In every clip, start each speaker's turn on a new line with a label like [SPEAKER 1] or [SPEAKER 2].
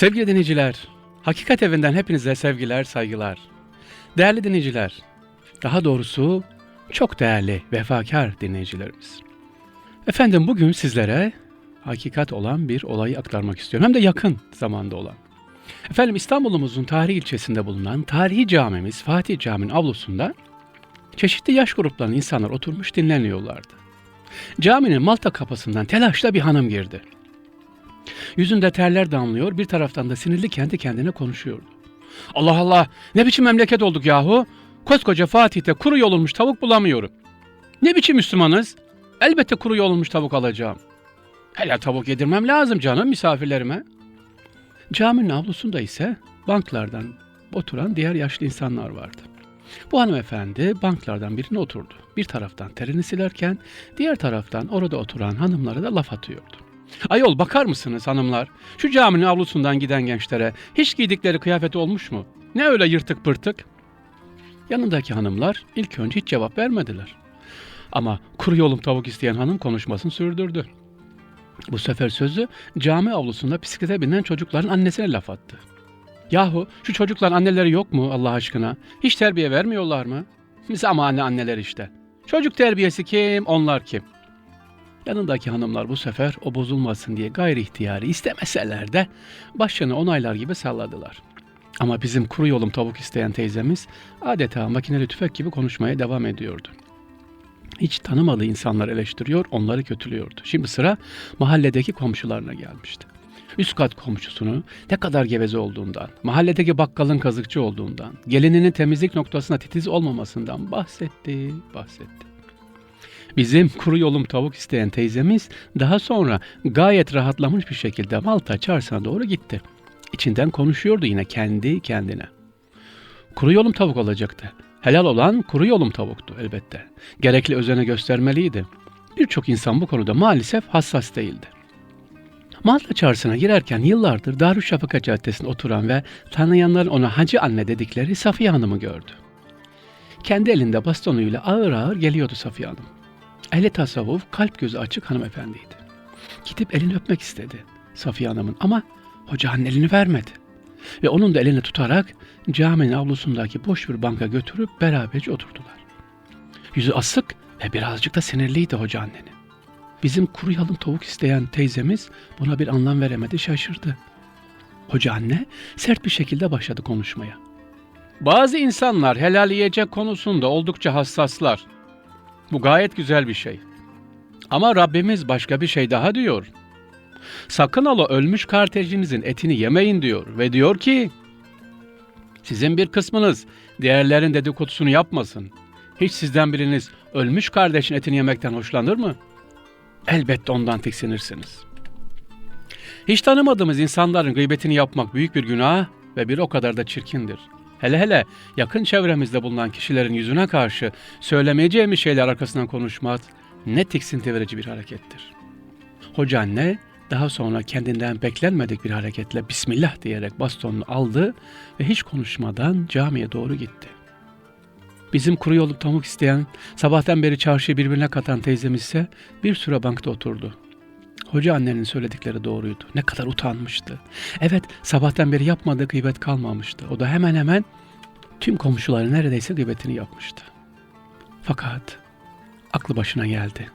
[SPEAKER 1] Sevgili dinleyiciler, Hakikat Evi'nden hepinize sevgiler, saygılar. Değerli dinleyiciler, daha doğrusu çok değerli, vefakar dinleyicilerimiz. Efendim bugün sizlere hakikat olan bir olayı aktarmak istiyorum. Hem de yakın zamanda olan. Efendim İstanbul'umuzun tarihi ilçesinde bulunan tarihi camimiz Fatih Camii'nin avlusunda çeşitli yaş gruplarının insanlar oturmuş dinleniyorlardı. Caminin Malta kapısından telaşla bir hanım girdi. Yüzünde terler damlıyor, bir taraftan da sinirli kendi kendine konuşuyordu. Allah Allah, ne biçim memleket olduk yahu? Koskoca Fatih'te kuru yolunmuş tavuk bulamıyorum. Ne biçim Müslümanız? Elbette kuru yolunmuş tavuk alacağım. Helal tavuk yedirmem lazım canım misafirlerime. Caminin avlusunda ise banklardan oturan diğer yaşlı insanlar vardı. Bu hanımefendi banklardan birine oturdu. Bir taraftan terini silerken diğer taraftan orada oturan hanımlara da laf atıyordu. Ayol bakar mısınız hanımlar? Şu caminin avlusundan giden gençlere hiç giydikleri kıyafeti olmuş mu? Ne öyle yırtık pırtık? Yanındaki hanımlar ilk önce hiç cevap vermediler. Ama kuru yolum tavuk isteyen hanım konuşmasını sürdürdü. Bu sefer sözü cami avlusunda bisiklete binen çocukların annesine laf attı. Yahu şu çocukların anneleri yok mu Allah aşkına? Hiç terbiye vermiyorlar mı? Biz ama anne anneler işte. Çocuk terbiyesi kim, onlar kim? Yanındaki hanımlar bu sefer o bozulmasın diye gayri ihtiyari istemeseler de başını onaylar gibi salladılar. Ama bizim kuru yolum tavuk isteyen teyzemiz adeta makineli tüfek gibi konuşmaya devam ediyordu. Hiç tanımadığı insanlar eleştiriyor, onları kötülüyordu. Şimdi sıra mahalledeki komşularına gelmişti. Üst kat komşusunu ne kadar geveze olduğundan, mahalledeki bakkalın kazıkçı olduğundan, gelininin temizlik noktasına titiz olmamasından bahsetti, bahsetti. Bizim kuru yolum tavuk isteyen teyzemiz daha sonra gayet rahatlamış bir şekilde Malta çarşısına doğru gitti. İçinden konuşuyordu yine kendi kendine. Kuru yolum tavuk olacaktı. Helal olan kuru yolum tavuktu elbette. Gerekli özeni göstermeliydi. Birçok insan bu konuda maalesef hassas değildi. Malta çarşısına girerken yıllardır Darüşşafaka Caddesi'nde oturan ve tanıyanların ona Hacı Anne dedikleri Safiye Hanım'ı gördü. Kendi elinde bastonuyla ağır ağır geliyordu Safiye Hanım. Ehli tasavvuf, kalp gözü açık hanımefendiydi. Gidip elini öpmek istedi Safiye Hanım'ın ama hocanın elini vermedi. Ve onun da elini tutarak caminin avlusundaki boş bir banka götürüp beraberce oturdular. Yüzü asık ve birazcık da sinirliydi hoca annenin. Bizim kuru yalın tavuk isteyen teyzemiz buna bir anlam veremedi şaşırdı. Hoca anne sert bir şekilde başladı konuşmaya. Bazı insanlar helal yiyecek konusunda oldukça hassaslar. Bu gayet güzel bir şey. Ama Rabbimiz başka bir şey daha diyor. Sakın ola ölmüş kardeşinizin etini yemeyin diyor ve diyor ki sizin bir kısmınız diğerlerin dedikodusunu yapmasın. Hiç sizden biriniz ölmüş kardeşin etini yemekten hoşlanır mı? Elbette ondan tiksinirsiniz. Hiç tanımadığımız insanların gıybetini yapmak büyük bir günah ve bir o kadar da çirkindir. Hele hele yakın çevremizde bulunan kişilerin yüzüne karşı söylemeyeceğimiz şeyler arkasından konuşmak ne tiksinti verici bir harekettir. Hoca anne daha sonra kendinden beklenmedik bir hareketle Bismillah diyerek bastonunu aldı ve hiç konuşmadan camiye doğru gitti. Bizim kuru yolu tavuk isteyen, sabahtan beri çarşıyı birbirine katan teyzemiz ise bir süre bankta oturdu. Hoca annenin söyledikleri doğruydu. Ne kadar utanmıştı. Evet, sabahtan beri yapmadığı gıybet kalmamıştı. O da hemen hemen tüm komşuları neredeyse gıybetini yapmıştı. Fakat aklı başına geldi.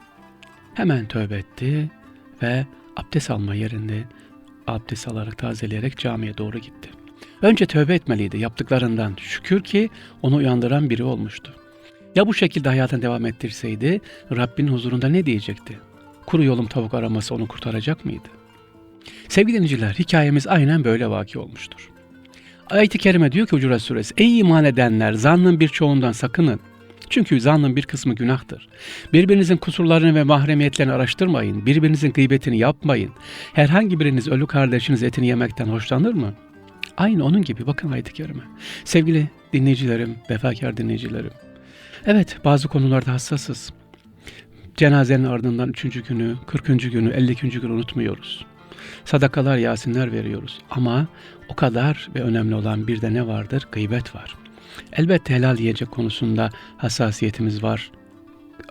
[SPEAKER 1] Hemen tövbe etti ve abdest alma yerinde abdest alarak tazeleyerek camiye doğru gitti. Önce tövbe etmeliydi yaptıklarından. Şükür ki onu uyandıran biri olmuştu. Ya bu şekilde hayatını devam ettirseydi Rabbin huzurunda ne diyecekti? Kuru yolum tavuk araması onu kurtaracak mıydı? Sevgili dinleyiciler hikayemiz aynen böyle vaki olmuştur. Ayet-i Kerime diyor ki Hucurat Suresi Ey iman edenler zannın birçoğundan sakının. Çünkü zannın bir kısmı günahtır. Birbirinizin kusurlarını ve mahremiyetlerini araştırmayın. Birbirinizin gıybetini yapmayın. Herhangi biriniz ölü kardeşiniz etini yemekten hoşlanır mı? Aynı onun gibi bakın ayet-i kerime. Sevgili dinleyicilerim, vefakar dinleyicilerim. Evet bazı konularda hassasız. Cenazenin ardından üçüncü günü, 40. günü, 50. günü unutmuyoruz. Sadakalar, yasinler veriyoruz. Ama o kadar ve önemli olan bir de ne vardır? Gıybet var. Elbette helal yiyecek konusunda hassasiyetimiz var.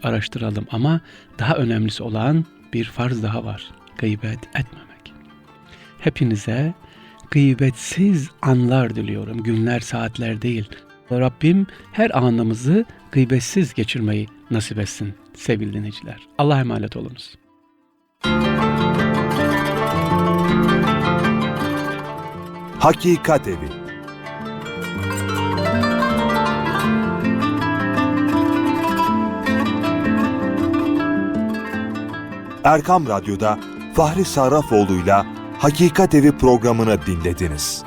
[SPEAKER 1] Araştıralım ama daha önemlisi olan bir farz daha var. Gıybet etmemek. Hepinize gıybetsiz anlar diliyorum. Günler, saatler değil. Rabbim her anımızı gıybetsiz geçirmeyi nasip etsin sevgili dinleyiciler. Allah'a emanet olunuz.
[SPEAKER 2] Hakikat Evi Erkam Radyo'da Fahri Sarrafoğlu'yla Hakikat Evi programını dinlediniz.